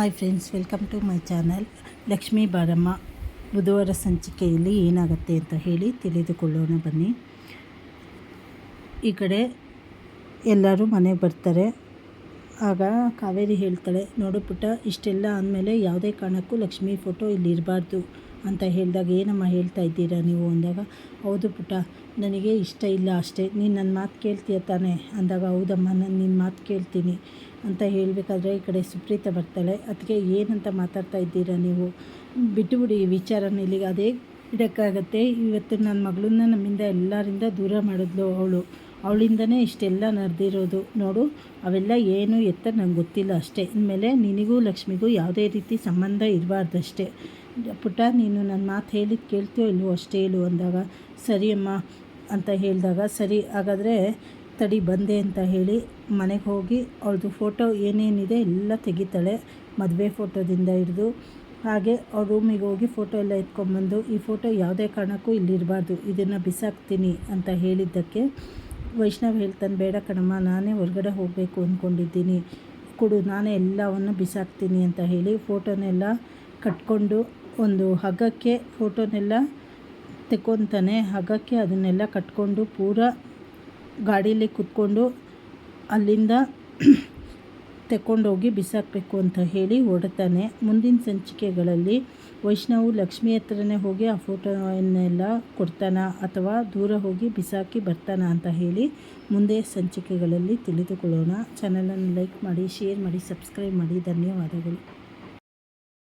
Hi friends welcome to my channel Lakshmi Baramma ಬುಧವಾರ ಸಂಚಿಕೆಯಲ್ಲಿ ಏನಾಗುತ್ತೆ ಅಂತ ಹೇಳಿ ತಿಳಿದುಕೊಳ್ಳೋಣ ಬನ್ನಿ. ಈ ಕಡೆ ಎಲ್ಲರೂ ಮನೆಗೆ ಬರ್ತಾರೆ. ಆಗ ಕಾವೇರಿ ಹೇಳ್ತಾಳೆ, ನೋಡು ಪುಟ್ಟ, ಇಷ್ಟೆಲ್ಲ ಅಂದಮೇಲೆ ಯಾವುದೇ ಕಾರಣಕ್ಕೂ ಲಕ್ಷ್ಮೀ ಫೋಟೋ ಇಲ್ಲಿ ಇರಬಾರ್ದು. ಅಂತ ಹೇಳಿದಾಗ, ಏನಮ್ಮ ಹೇಳ್ತಾ ಇದ್ದೀರಾ ನೀವು ಅಂದಾಗ, ಹೌದು ಪುಟ್ಟ, ನನಗೆ ಇಷ್ಟ ಇಲ್ಲ ಅಷ್ಟೇ, ನೀನು ನನ್ನ ಮಾತು ಕೇಳ್ತೀಯ ತಾನೇ? ಅಂದಾಗ, ಹೌದಮ್ಮ, ನಾನು ನಿನ್ನ ಮಾತು ಕೇಳ್ತೀನಿ ಅಂತ ಹೇಳಬೇಕಾದ್ರೆ ಈ ಕಡೆ ಸುಪ್ರೀತ ಬರ್ತಾಳೆ. ಅದಕ್ಕೆ ಏನಂತ ಮಾತಾಡ್ತಾ ಇದ್ದೀರಾ ನೀವು? ಬಿಟ್ಟುಬಿಡಿ ಈ ವಿಚಾರನ ಇಲ್ಲಿಗೆ. ಅದೇ ಇಡೋಕ್ಕಾಗತ್ತೆ ಇವತ್ತು ನನ್ನ ಮಗಳನ್ನ ನಮ್ಮಿಂದ ಎಲ್ಲರಿಂದ ದೂರ ಮಾಡಿದ್ಲು ಅವಳು. ಅವಳಿಂದನೇ ಇಷ್ಟೆಲ್ಲ ನಡೆದಿರೋದು. ನೋಡು, ಅವೆಲ್ಲ ಏನು ಎತ್ತ ನಂಗೆ ಗೊತ್ತಿಲ್ಲ ಅಷ್ಟೇ. ಇನ್ಮೇಲೆ ನಿನಗೂ ಲಕ್ಷ್ಮಿಗೂ ಯಾವುದೇ ರೀತಿ ಸಂಬಂಧ ಇರಬಾರ್ದಷ್ಟೇ. ಪುಟ್ಟ, ನೀನು ನನ್ನ ಮಾತು ಹೇಳಿದ್ದು ಕೇಳ್ತೀಯೋ ಇಲ್ಲವೋ ಅಷ್ಟೇ ಹೇಳು ಅಂದಾಗ ಸರಿ ಅಮ್ಮ ಅಂತ ಹೇಳಿದಾಗ, ಸರಿ ಹಾಗಾದರೆ ತಡಿ ಬಂದೆ ಅಂತ ಹೇಳಿ ಮನೆಗೆ ಹೋಗಿ ಅವ್ರದ್ದು ಫೋಟೋ ಏನೇನಿದೆ ಎಲ್ಲ ತೆಗಿತಾಳೆ, ಮದುವೆ ಫೋಟೋದಿಂದ ಹಿಡಿದು. ಹಾಗೆ ಅವ್ರ ರೂಮಿಗೆ ಹೋಗಿ ಫೋಟೋ ಎಲ್ಲ ಎತ್ಕೊಂಡ್ಬಂದು ಈ ಫೋಟೋ ಯಾವುದೇ ಕಾರಣಕ್ಕೂ ಇಲ್ಲಿರಬಾರ್ದು ಇದನ್ನು ಬಿಸಾಕ್ತೀನಿ ಅಂತ ಹೇಳಿದ್ದಕ್ಕೆ ವೈಷ್ಣವ್ ಹೇಳ್ತಾನೆ, ಬೇಡ ಕಣಮ್ಮ, ನಾನೇ ಹೊರಗಡೆ ಹೋಗಬೇಕು ಅಂದ್ಕೊಂಡಿದ್ದೀನಿ ಕೊಡು, ನಾನೇ ಎಲ್ಲವನ್ನು ಬಿಸಾಕ್ತೀನಿ ಅಂತ ಹೇಳಿ ಫೋಟೋನೆಲ್ಲ ಕಟ್ಕೊಂಡು ಒಂದು ಹಗ್ಗಕ್ಕೆ ಫೋಟೋನೆಲ್ಲ ತೆಕ್ಕೊತಾನೆ. ಹಗ್ಗಕ್ಕೆ ಅದನ್ನೆಲ್ಲ ಕಟ್ಕೊಂಡು ಪೂರ ಗಾಡೀಲಿ ಕೂತ್ಕೊಂಡು ಅಲ್ಲಿಂದ ತಗೊಂಡೋಗಿ ಬಿಸಾಕಬೇಕು ಅಂತ ಹೇಳಿ ಹೊರಡ್ತಾನೆ. ಮುಂದಿನ ಸಂಚಿಕೆಗಳಲ್ಲಿ ವೈಷ್ಣವು ಲಕ್ಷ್ಮಿ ಹತ್ರನೇ ಹೋಗಿ ಆ ಫೋಟೋವನ್ನೆಲ್ಲ ಕೊಡ್ತಾನ ಅಥವಾ ದೂರ ಹೋಗಿ ಬಿಸಾಕಿ ಬರ್ತಾನ ಅಂತ ಹೇಳಿ ಮುಂದೆ ಸಂಚಿಕೆಗಳಲ್ಲಿ ತಿಳಿದುಕೊಳ್ಳೋಣ. ಚಾನಲನ್ನು ಲೈಕ್ ಮಾಡಿ, ಶೇರ್ ಮಾಡಿ, ಸಬ್ಸ್ಕ್ರೈಬ್ ಮಾಡಿ. ಧನ್ಯವಾದಗಳು.